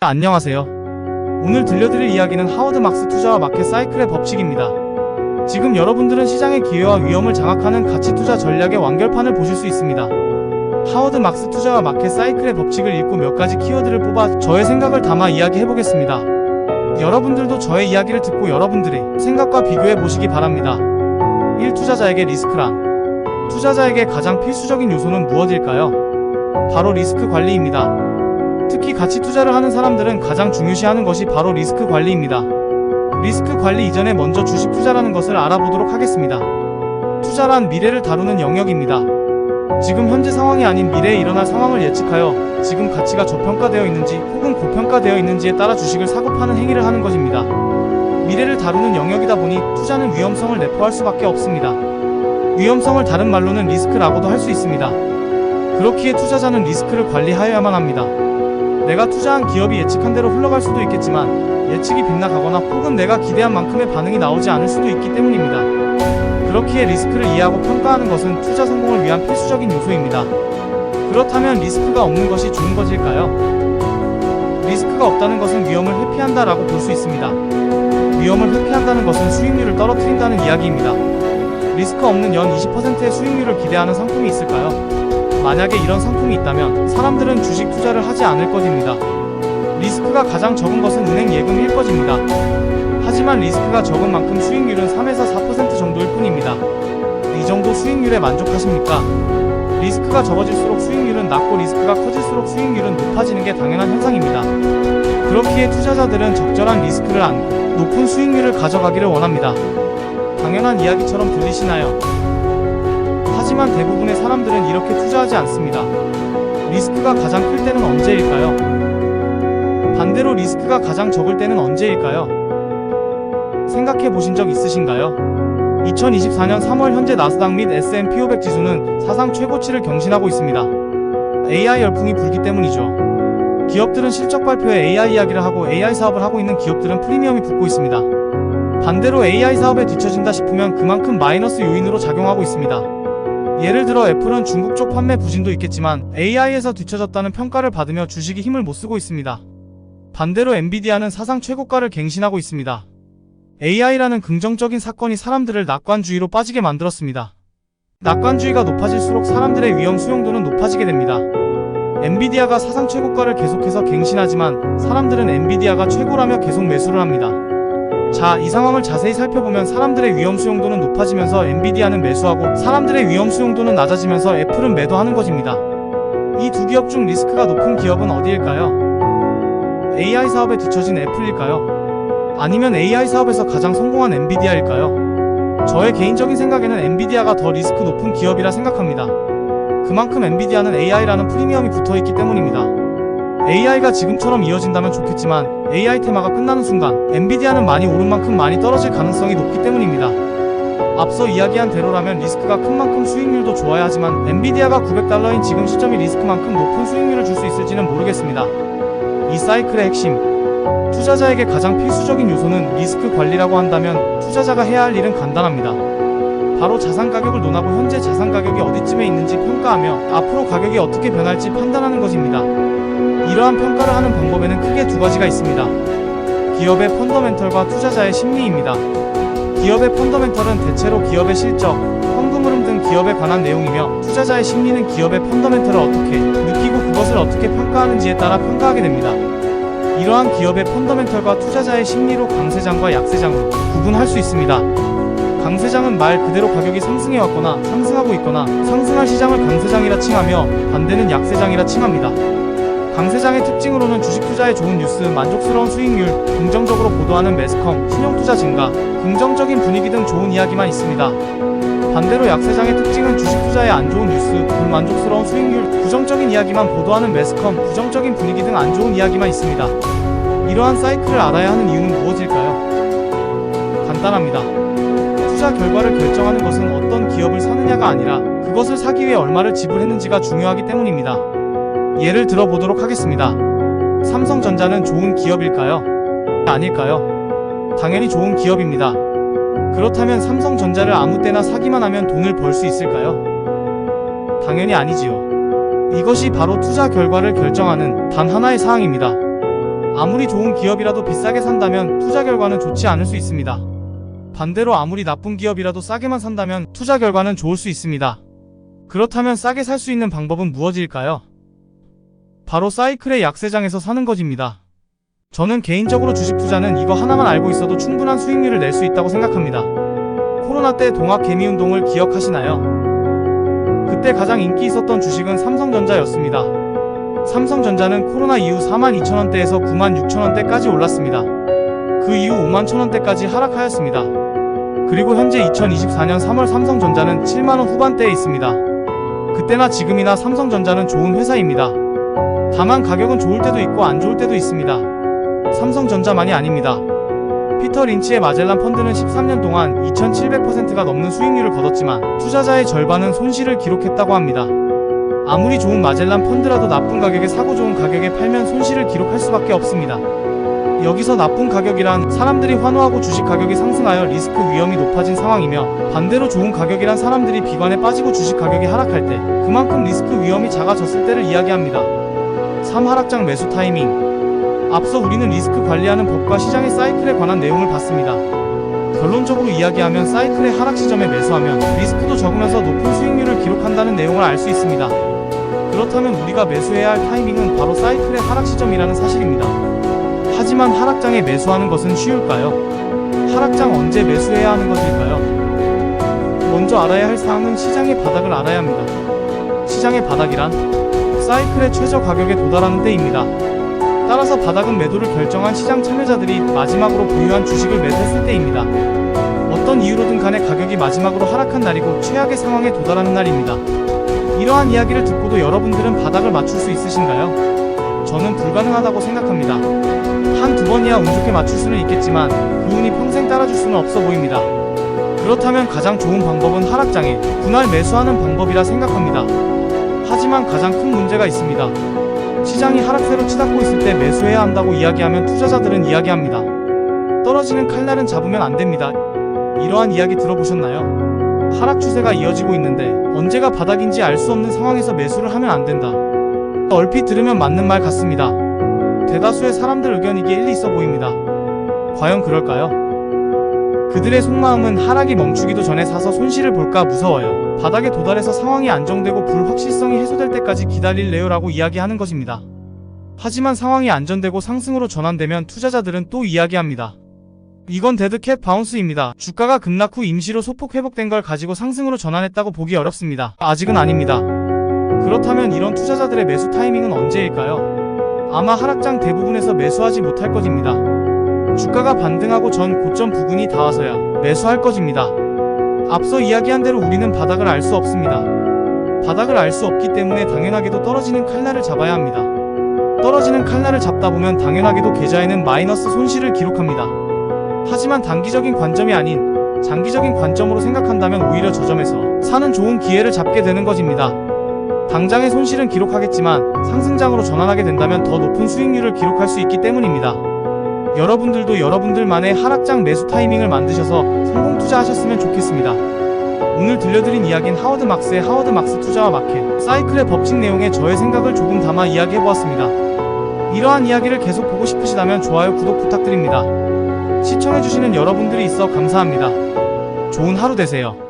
안녕하세요. 오늘 들려드릴 이야기는 하워드 막스 투자와 마켓 사이클의 법칙입니다. 지금 여러분들은 시장의 기회와 위험을 장악하는 가치 투자 전략의 완결판을 보실 수 있습니다. 하워드 막스 투자와 마켓 사이클의 법칙을 읽고 몇 가지 키워드를 뽑아 저의 생각을 담아 이야기해 보겠습니다. 여러분들도 저의 이야기를 듣고 여러분들의 생각과 비교해 보시기 바랍니다. 1. 투자자에게 리스크란 투자자에게 가장 필수적인 요소는 무엇일까요? 바로 리스크 관리입니다. 특히 가치 투자를 하는 사람들은 가장 중요시하는 것이 바로 리스크 관리입니다. 리스크 관리 이전에 먼저 주식 투자라는 것을 알아보도록 하겠습니다. 투자란 미래를 다루는 영역입니다. 지금 현재 상황이 아닌 미래에 일어날 상황을 예측하여 지금 가치가 저평가되어 있는지 혹은 고평가되어 있는지에 따라 주식을 사고 파는 행위를 하는 것입니다. 미래를 다루는 영역이다 보니 투자는 위험성을 내포할 수밖에 없습니다. 위험성을 다른 말로는 리스크라고도 할 수 있습니다. 그렇기에 투자자는 리스크를 관리하여야만 합니다. 내가 투자한 기업이 예측한 대로 흘러갈 수도 있겠지만 예측이 빗나가거나 혹은 내가 기대한 만큼의 반응이 나오지 않을 수도 있기 때문입니다. 그렇기에 리스크를 이해하고 평가하는 것은 투자 성공을 위한 필수적인 요소입니다. 그렇다면 리스크가 없는 것이 좋은 것일까요? 리스크가 없다는 것은 위험을 회피한다라고 볼 수 있습니다. 위험을 회피한다는 것은 수익률을 떨어뜨린다는 이야기입니다. 리스크 없는 연 20%의 수익률을 기대하는 상품이 있을까요? 만약에 이런 상품이 있다면 사람들은 주식 투자를 하지 않을 것입니다. 리스크가 가장 적은 것은 은행 예금일 것입니다. 하지만 리스크가 적은 만큼 수익률은 3에서 4% 정도일 뿐입니다. 이 정도 수익률에 만족하십니까? 리스크가 적어질수록 수익률은 낮고 리스크가 커질수록 수익률은 높아지는 게 당연한 현상입니다. 그렇기에 투자자들은 적절한 리스크를 안고 높은 수익률을 가져가기를 원합니다. 당연한 이야기처럼 들리시나요? 하지만 대부분의 사람들은 이렇게 투자하지 않습니다. 리스크가 가장 클 때는 언제일까요? 반대로 리스크가 가장 적을 때는 언제일까요? 생각해 보신 적 있으신가요? 2024년 3월 현재 나스닥 및 S&P 500 지수는 사상 최고치를 경신하고 있습니다. AI 열풍이 불기 때문이죠. 기업들은 실적 발표에 AI 이야기를 하고 AI 사업을 하고 있는 기업들은 프리미엄이 붙고 있습니다. 반대로 AI 사업에 뒤처진다 싶으면 그만큼 마이너스 요인으로 작용하고 있습니다. 예를 들어 애플은 중국 쪽 판매 부진도 있겠지만 AI에서 뒤처졌다는 평가를 받으며 주식이 힘을 못 쓰고 있습니다. 반대로 엔비디아는 사상 최고가를 갱신하고 있습니다. AI라는 긍정적인 사건이 사람들을 낙관주의로 빠지게 만들었습니다. 낙관주의가 높아질수록 사람들의 위험 수용도는 높아지게 됩니다. 엔비디아가 사상 최고가를 계속해서 갱신하지만 사람들은 엔비디아가 최고라며 계속 매수를 합니다. 자, 이 상황을 자세히 살펴보면 사람들의 위험 수용도는 높아지면서 엔비디아는 매수하고 사람들의 위험 수용도는 낮아지면서 애플은 매도하는 것입니다. 이 두 기업 중 리스크가 높은 기업은 어디일까요? AI 사업에 뒤처진 애플일까요? 아니면 AI 사업에서 가장 성공한 엔비디아일까요? 저의 개인적인 생각에는 엔비디아가 더 리스크 높은 기업이라 생각합니다. 그만큼 엔비디아는 AI라는 프리미엄이 붙어 있기 때문입니다. AI가 지금처럼 이어진다면 좋겠지만 AI 테마가 끝나는 순간 엔비디아는 많이 오른 만큼 많이 떨어질 가능성이 높기 때문입니다. 앞서 이야기한 대로라면 리스크가 큰 만큼 수익률도 좋아야 하지만 엔비디아가 900달러인 지금 시점이 리스크만큼 높은 수익률을 줄 수 있을지는 모르겠습니다. 이 사이클의 핵심 투자자에게 가장 필수적인 요소는 리스크 관리라고 한다면 투자자가 해야 할 일은 간단합니다. 바로 자산 가격을 논하고 현재 자산 가격이 어디쯤에 있는지 평가하며 앞으로 가격이 어떻게 변할지 판단하는 것입니다. 이러한 평가를 하는 방법에는 크게 두 가지가 있습니다. 기업의 펀더멘털과 투자자의 심리입니다. 기업의 펀더멘털은 대체로 기업의 실적, 현금 흐름 등 기업에 관한 내용이며 투자자의 심리는 기업의 펀더멘털을 어떻게 느끼고 그것을 어떻게 평가하는지에 따라 평가하게 됩니다. 이러한 기업의 펀더멘털과 투자자의 심리로 강세장과 약세장으로 구분할 수 있습니다. 강세장은 말 그대로 가격이 상승해 왔거나 상승하고 있거나 상승할 시장을 강세장이라 칭하며 반대는 약세장이라 칭합니다. 강세장의 특징으로는 주식 투자에 좋은 뉴스, 만족스러운 수익률, 긍정적으로 보도하는 매스컴, 신용투자 증가, 긍정적인 분위기 등 좋은 이야기만 있습니다. 반대로 약세장의 특징은 주식 투자에 안 좋은 뉴스, 불만족스러운 수익률, 부정적인 이야기만 보도하는 매스컴, 부정적인 분위기 등 안 좋은 이야기만 있습니다. 이러한 사이클을 알아야 하는 이유는 무엇일까요? 간단합니다. 투자 결과를 결정하는 것은 어떤 기업을 사느냐가 아니라 그것을 사기 위해 얼마를 지불했는지가 중요하기 때문입니다. 예를 들어 보도록 하겠습니다. 삼성전자는 좋은 기업일까요? 아닐까요? 당연히 좋은 기업입니다. 그렇다면 삼성전자를 아무 때나 사기만 하면 돈을 벌 수 있을까요? 당연히 아니지요. 이것이 바로 투자 결과를 결정하는 단 하나의 사항입니다. 아무리 좋은 기업이라도 비싸게 산다면 투자 결과는 좋지 않을 수 있습니다. 반대로 아무리 나쁜 기업이라도 싸게만 산다면 투자 결과는 좋을 수 있습니다. 그렇다면 싸게 살 수 있는 방법은 무엇일까요? 바로 사이클의 약세장에서 사는 것입니다. 저는 개인적으로 주식 투자는 이거 하나만 알고 있어도 충분한 수익률을 낼 수 있다고 생각합니다. 코로나 때 동학 개미 운동을 기억하시나요? 그때 가장 인기 있었던 주식은 삼성전자였습니다. 삼성전자는 코로나 이후 42,000원대에서 96,000원대까지 올랐습니다. 그 이후 51,000원대까지 하락하였습니다. 그리고 현재 2024년 3월 삼성전자는 7만원 후반대에 있습니다. 그때나 지금이나 삼성전자는 좋은 회사입니다. 다만 가격은 좋을 때도 있고 안 좋을 때도 있습니다. 삼성전자만이 아닙니다. 피터 린치의 마젤란 펀드는 13년 동안 2700%가 넘는 수익률을 거뒀지만 투자자의 절반은 손실을 기록했다고 합니다. 아무리 좋은 마젤란 펀드라도 나쁜 가격에 사고 좋은 가격에 팔면 손실을 기록할 수밖에 없습니다. 여기서 나쁜 가격이란 사람들이 환호하고 주식 가격이 상승하여 리스크 위험이 높아진 상황이며 반대로 좋은 가격이란 사람들이 비관에 빠지고 주식 가격이 하락할 때 그만큼 리스크 위험이 작아졌을 때를 이야기합니다. 3. 하락장 매수 타이밍 앞서 우리는 리스크 관리하는 법과 시장의 사이클에 관한 내용을 봤습니다. 결론적으로 이야기하면 사이클의 하락 시점에 매수하면 리스크도 적으면서 높은 수익률을 기록한다는 내용을 알 수 있습니다. 그렇다면 우리가 매수해야 할 타이밍은 바로 사이클의 하락 시점이라는 사실입니다. 하지만 하락장에 매수하는 것은 쉬울까요? 하락장 언제 매수해야 하는 것일까요? 먼저 알아야 할 사항은 시장의 바닥을 알아야 합니다. 시장의 바닥이란 사이클의 최저 가격에 도달하는 때입니다. 따라서 바닥은 매도를 결정한 시장 참여자들이 마지막으로 보유한 주식을 매수했을 때입니다. 어떤 이유로든 간에 가격이 마지막으로 하락한 날이고 최악의 상황에 도달하는 날입니다. 이러한 이야기를 듣고도 여러분들은 바닥을 맞출 수 있으신가요? 저는 불가능하다고 생각합니다. 한 두 번이야 운 좋게 맞출 수는 있겠지만 그 운이 평생 따라줄 수는 없어 보입니다. 그렇다면 가장 좋은 방법은 하락장에 분할 매수하는 방법이라 생각합니다. 하지만 가장 큰 문제가 있습니다. 시장이 하락세로 치닫고 있을 때 매수해야 한다고 이야기하면 투자자들은 이야기합니다. 떨어지는 칼날은 잡으면 안 됩니다. 이러한 이야기 들어보셨나요? 하락 추세가 이어지고 있는데 언제가 바닥인지 알 수 없는 상황에서 매수를 하면 안 된다. 얼핏 들으면 맞는 말 같습니다. 대다수의 사람들 의견이기에 일리 있어 보입니다. 과연 그럴까요? 그들의 속마음은 하락이 멈추기도 전에 사서 손실을 볼까 무서워요. 바닥에 도달해서 상황이 안정되고 불확실성이 해소될 때까지 기다릴래요라고 이야기하는 것입니다. 하지만 상황이 안전되고 상승으로 전환되면 투자자들은 또 이야기합니다. 이건 데드캣 바운스입니다. 주가가 급락 후 임시로 소폭 회복된 걸 가지고 상승으로 전환했다고 보기 어렵습니다. 아직은 아닙니다. 그렇다면 이런 투자자들의 매수 타이밍은 언제일까요? 아마 하락장 대부분에서 매수하지 못할 것입니다. 주가가 반등하고 전 고점 부근이 닿아서야 매수할 것입니다. 앞서 이야기한 대로 우리는 바닥을 알 수 없습니다. 바닥을 알 수 없기 때문에 당연하게도 떨어지는 칼날을 잡아야 합니다. 떨어지는 칼날을 잡다 보면 당연하게도 계좌에는 마이너스 손실을 기록합니다. 하지만 단기적인 관점이 아닌 장기적인 관점으로 생각한다면 오히려 저점에서 사는 좋은 기회를 잡게 되는 것입니다. 당장의 손실은 기록하겠지만 상승장으로 전환하게 된다면 더 높은 수익률을 기록할 수 있기 때문입니다. 여러분들도 여러분들만의 하락장 매수 타이밍을 만드셔서 성공 투자하셨으면 좋겠습니다. 오늘 들려드린 이야기는 하워드 막스의 하워드 막스 투자와 마켓, 사이클의 법칙 내용에 저의 생각을 조금 담아 이야기해보았습니다. 이러한 이야기를 계속 보고 싶으시다면 좋아요, 구독 부탁드립니다. 시청해주시는 여러분들이 있어 감사합니다. 좋은 하루 되세요.